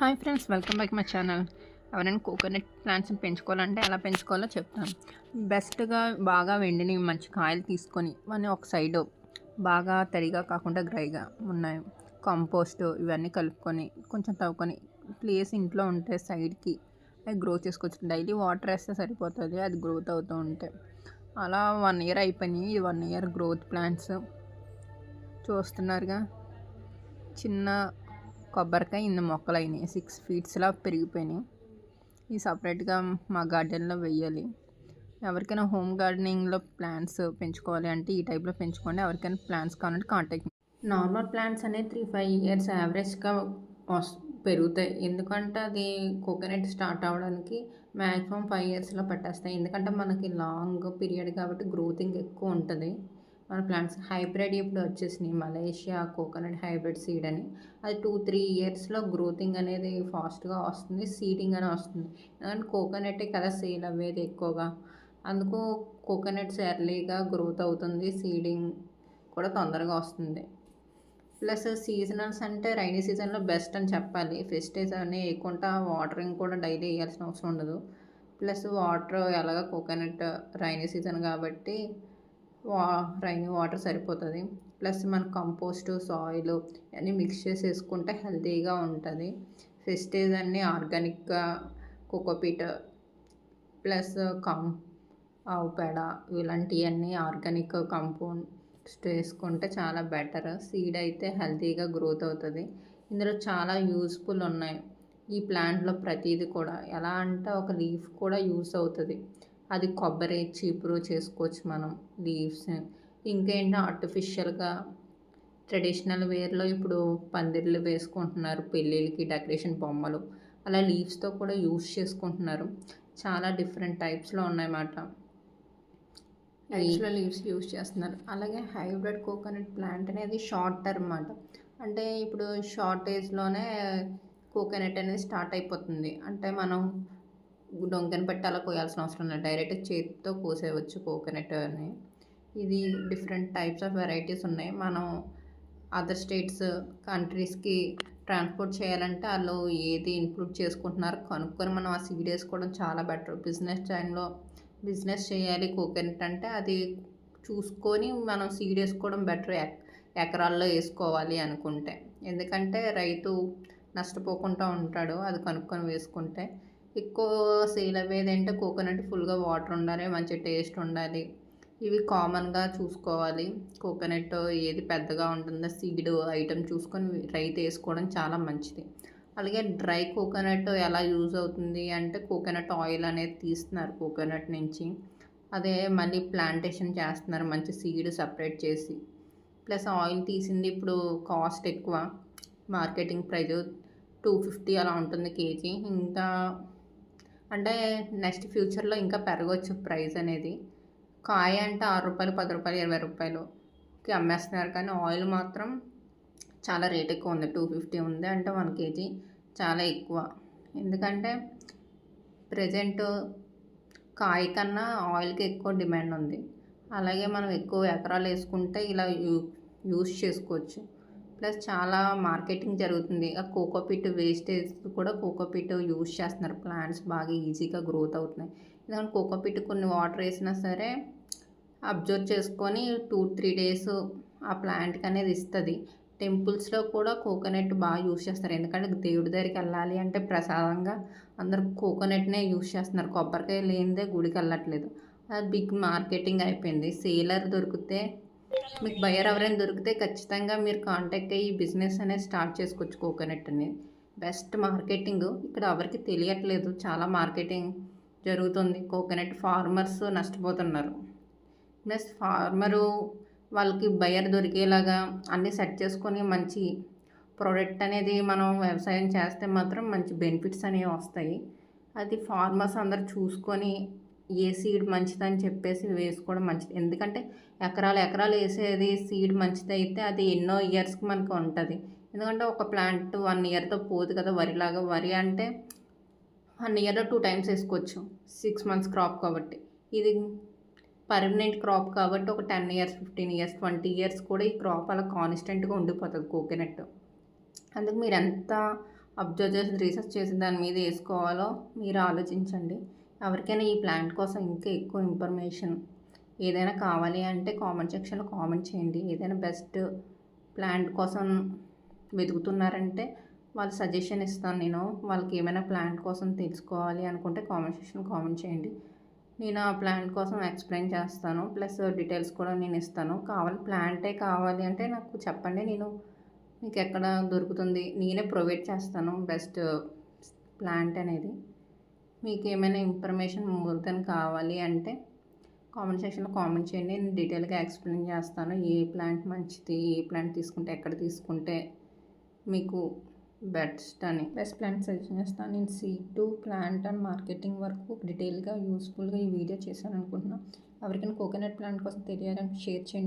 Hi friends welcome back my channel ఎవరైనా coconut ప్లాంట్స్ని పెంచుకోవాలంటే ఎలా పెంచుకోవాలో చెప్తాను. బెస్ట్గా బాగా వెండిని మంచి కాయలు తీసుకొని మన ఒక సైడ్ బాగా తడిగా కాకుండా డ్రైగా ఉన్నాయి. కంపోస్ట్ ఇవన్నీ కలుపుకొని కొంచెం తవ్వుకొని ప్లేస్ ఇంట్లో ఉంటే సైడ్కి అవి గ్రో చేసుకోవచ్చు. డైలీ వాటర్ వేస్తే సరిపోతుంది అది గ్రోత్ అవుతూ ఉంటే. అలా వన్ ఇయర్ అయిపోయినాయి ఈ వన్ ఇయర్ గ్రోత్ ప్లాంట్స్ చూస్తున్నారుగా? చిన్న కొబ్బరికాయ ఇన్ని మొక్కలు అయినాయి సిక్స్ ఫీట్స్లా పెరిగిపోయినాయి. ఈ సపరేట్గా మా గార్డెన్లో వెయ్యాలి. ఎవరికైనా హోమ్ గార్డెనింగ్లో ప్లాంట్స్ పెంచుకోవాలి అంటే ఈ టైప్లో పెంచుకోండి. ఎవరికైనా ప్లాంట్స్ కావాలంటే కాంటాక్ట్ నార్మల్ ప్లాంట్స్ అనేవి త్రీ ఫైవ్ ఇయర్స్ యావరేజ్గా వస్ పెరుగుతాయి. ఎందుకంటే అది కోకోనట్ స్టార్ట్ అవ్వడానికి మ్యాక్సిమం ఫైవ్ ఇయర్స్లో పట్టేస్తాయి. ఎందుకంటే మనకి లాంగ్ పీరియడ్ కాబట్టి గ్రోతింగ్ ఎక్కువ ఉంటుంది. మన ప్లాంట్స్. హైబ్రిడ్ ఇప్పుడు వచ్చేసినాయి. మలేషియా కోకోనట్ హైబ్రిడ్ సీడ్ అని. అది టూ త్రీ ఇయర్స్లో గ్రోతింగ్ అనేది ఫాస్ట్గా వస్తుంది. సీడింగ్ అని వస్తుంది. ఎందుకంటే కోకోనటే కదా సేల్ అవ్వేది ఎక్కువగా. అందుకు కోకోనట్స్ ఎర్లీగా గ్రోత్ అవుతుంది. సీడింగ్ కూడా తొందరగా వస్తుంది. ప్లస్ సీజనల్స్ అంటే రైనీ సీజన్లో బెస్ట్ అని చెప్పాలి. ఫెస్టేజ్ అన్నీ వేయకుండా వాటరింగ్ కూడా డైలీ వేయాల్సిన అవసరం ఉండదు. ప్లస్ వాటర్ ఎలాగ కోకోనట్ రైనీ సీజన్ కాబట్టి వా రైన్ వాటర్ సరిపోతుంది. ప్లస్ మన కంపోస్ట్ సాయిల్ అన్నీ మిక్స్ చేసేసుకుంటే హెల్తీగా ఉంటుంది. ఫెస్టేజ్ అన్నీ ఆర్గానిక్గా కోకోపీట్ ప్లస్ కం ఆవు పేడ ఇలాంటివన్నీ ఆర్గానిక్ కంపోస్ట్ వేసుకుంటే చాలా బెటర్. సీడ్ అయితే హెల్తీగా గ్రోత్ అవుతుంది. ఇందులో చాలా యూస్ఫుల్ ఉన్నాయి. ఈ ప్లాంట్లో ప్రతిదీ కూడా. ఎలా అంటే ఒక లీఫ్ కూడా యూస్ అవుతుంది. అది కొబ్బరి చీపురు చేసుకోవచ్చు మనం లీవ్స్ ఇంకేంటి ఆర్టిఫిషియల్గా ట్రెడిషనల్ వేర్లో ఇప్పుడు పందిర్లు వేసుకుంటున్నారు పెళ్ళిళ్ళకి డెకరేషన్ బొమ్మలు. అలా లీవ్స్తో కూడా యూస్ చేసుకుంటున్నారు. చాలా డిఫరెంట్ టైప్స్లో ఉన్నాయన్నమాట. లీవ్స్లో లీవ్స్ యూస్ చేస్తున్నారు. అలాగే హైబ్రిడ్ కోకోనట్ ప్లాంట్ అనేది షార్ట్ టర్మ్ అన్నమాట. అంటే ఇప్పుడు షార్టేజ్లోనే కోకోనట్ అనేది స్టార్ట్ అయిపోతుంది. అంటే మనం డొంకని పెట్టి అలా కోయాల్సిన అవసరం లేదు. డైరెక్ట్ చేతితో కోసేయవచ్చు కోకోనట్ అని. ఇది డిఫరెంట్ టైప్స్ ఆఫ్ వెరైటీస్ ఉన్నాయి. మనం అదర్ స్టేట్స్ కంట్రీస్కి ట్రాన్స్పోర్ట్ చేయాలంటే వాళ్ళు ఏది ఇంక్లూడ్ చేసుకుంటున్నారో కనుక్కొని మనం ఆ సీడ్ వేసుకోవడం చాలా బెటర్. బిజినెస్ టైంలో బిజినెస్ చేయాలి కోకోనట్ అంటే అది చూసుకొని మనం సీడ్ వేసుకోవడం బెటర్ ఎకరాల్లో వేసుకోవాలి అనుకుంటే. ఎందుకంటే రైతు నష్టపోకుండా ఉంటాడు. అది కనుక్కొని వేసుకుంటే ఎక్కువ సేల్ అయ్యేది అంటే కోకోనట్ ఫుల్గా వాటర్ ఉండాలి మంచి టేస్ట్ ఉండాలి. ఇవి కామన్గా చూసుకోవాలి. కోకోనట్ ఏది పెద్దగా ఉంటుందో సీడ్ ఐటమ్ చూసుకొని రైతు వేసుకోవడం చాలా మంచిది. అలాగే డ్రై కోకోనట్ ఎలా యూజ్ అవుతుంది అంటే కోకోనట్ ఆయిల్ అనేది తీస్తున్నారు కోకోనట్ నుంచి. అదే మళ్ళీ ప్లాంటేషన్ చేస్తున్నారు మంచి సీడ్ సపరేట్ చేసి. ప్లస్ ఆయిల్ తీసింది ఇప్పుడు కాస్ట్ ఎక్కువ. మార్కెటింగ్ ప్రైస్ టూ ఫిఫ్టీ అలా ఉంటుంది కేజీ. ఇంకా అంటే నెక్స్ట్ ఫ్యూచర్లో ఇంకా పెరగవచ్చు ప్రైస్ అనేది. కాయ అంటే ఆరు రూపాయలు పది రూపాయలు ఇరవై రూపాయలుకి అమ్మేస్తున్నారు. కానీ ఆయిల్ మాత్రం చాలా రేట్ ఎక్కువ ఉంది. టూ ఫిఫ్టీ ఉంది అంటే వన్ కేజీ చాలా ఎక్కువ. ఎందుకంటే ప్రజెంట్ కాయ కన్నా ఆయిల్కి ఎక్కువ డిమాండ్ ఉంది. అలాగే మనం ఎక్కువ ఎకరాలు వేసుకుంటే ఇలా యూ యూస్ చేసుకోవచ్చు. ప్లస్ చాలా మార్కెటింగ్ జరుగుతుంది. ఆ కోకోపీట్ వేస్టేజ్ కూడా కోకోపిట్ యూస్ చేస్తున్నారు. ప్లాంట్స్ బాగా ఈజీగా గ్రోత్ అవుతున్నాయి. ఎందుకంటే కోకోపిట్ కొన్ని వాటర్ వేసినా సరే అబ్జర్వ్ చేసుకొని టూ త్రీ డేస్ ఆ ప్లాంట్కి అనేది ఇస్తుంది. టెంపుల్స్లో కూడా కోకోనట్ బాగా యూజ్ చేస్తారు. ఎందుకంటే దేవుడి దగ్గరికి వెళ్ళాలి అంటే ప్రసాదంగా అందరు కోకోనట్నే యూజ్ చేస్తున్నారు. కొబ్బరికాయ లేనిదే గుడికి వెళ్ళట్లేదు. అది బిగ్ మార్కెటింగ్ అయిపోయింది. సేలర్ దొరికితే మీకు బయర్ ఎవరైనా దొరికితే ఖచ్చితంగా మీరు కాంటాక్ట్ అయ్యి బిజినెస్ అనేది స్టార్ట్ చేసుకోవచ్చు కోకోనట్ అనేది. బెస్ట్ మార్కెటింగ్ ఇక్కడ ఎవరికి తెలియట్లేదు. చాలా మార్కెటింగ్ జరుగుతుంది. కోకోనట్ ఫార్మర్స్ నష్టపోతున్నారు. ప్లస్ ఫార్మరు వాళ్ళకి బయర్ దొరికేలాగా అన్నీ సెట్ చేసుకొని మంచి ప్రోడక్ట్ అనేది మనం వ్యవసాయం చేస్తే మాత్రం మంచి బెనిఫిట్స్ అనేవి వస్తాయి. అది ఫార్మర్స్ అందరు చూసుకొని ఏ సీడ్ మంచిదని చెప్పేసి వేసుకోవడం మంచిది. ఎందుకంటే ఎకరాలు ఎకరాలు వేసేది సీడ్ మంచిది అయితే అది ఎన్నో ఇయర్స్కి మనకు ఉంటుంది. ఎందుకంటే ఒక ప్లాంట్ వన్ ఇయర్తో పోదు కదా వరిలాగా. వరి అంటే వన్ ఇయర్లో టూ టైమ్స్ వేసుకోవచ్చు. సిక్స్ మంత్స్ క్రాప్ కాబట్టి. ఇది పర్మనెంట్ క్రాప్ కాబట్టి ఒక ten years fifteen years twenty years కూడా ఈ క్రాప్ అలా కాన్స్టెంట్గా ఉండిపోతుంది కోకోనట్. అందుకు మీరు ఎంత అబ్జర్వ్ చేసి రీసెర్చ్ చేసి దాని మీద వేసుకోవాలో మీరు ఆలోచించండి. ఎవరికైనా ఈ ప్లాంట్ కోసం ఇంకా ఎక్కువ ఇన్ఫర్మేషన్ ఏదైనా కావాలి అంటే కామెంట్ సెక్షన్లో కామెంట్ చేయండి. ఏదైనా బెస్ట్ ప్లాంట్ కోసం వెతుకుతున్నారంటే వాళ్ళు సజెషన్ ఇస్తాను నేను. వాళ్ళకి ఏమైనా ప్లాంట్ కోసం తెలుసుకోవాలి అనుకుంటే కామెంట్ సెక్షన్ కామెంట్ చేయండి. నేను ఆ ప్లాంట్ కోసం ఎక్స్ప్లెయిన్ చేస్తాను. ప్లస్ డీటెయిల్స్ కూడా నేను ఇస్తాను. కావాలి ప్లాంటే కావాలి అంటే నాకు చెప్పండి. నేను మీకు ఎక్కడ దొరుకుతుంది? నేనే ప్రొవైడ్ చేస్తాను బెస్ట్ ప్లాంట్ అనేది. మీకు ఏమైనా ఇన్ఫర్మేషన్ మూలతను కావాలి అంటే కామెంట్ సెక్షన్లో కామెంట్ చేయండి. నేను డీటెయిల్గా ఎక్స్ప్లెయిన్ చేస్తాను. ఏ ప్లాంట్ మంచిది? ఏ ప్లాంట్ తీసుకుంటే ఎక్కడ తీసుకుంటే మీకు బెస్ట్ అని. బెస్ట్ ప్లాంట్ సజెషన్ చేస్తాను. నేను seed to plant and marketing వరకు డీటెయిల్గా యూస్ఫుల్గా ఈ వీడియో చేశాను అనుకుంటున్నాను ఎవరికైనా కోకోనట్ ప్లాంట్ కోసం తెలియాలని షేర్ చేయండి.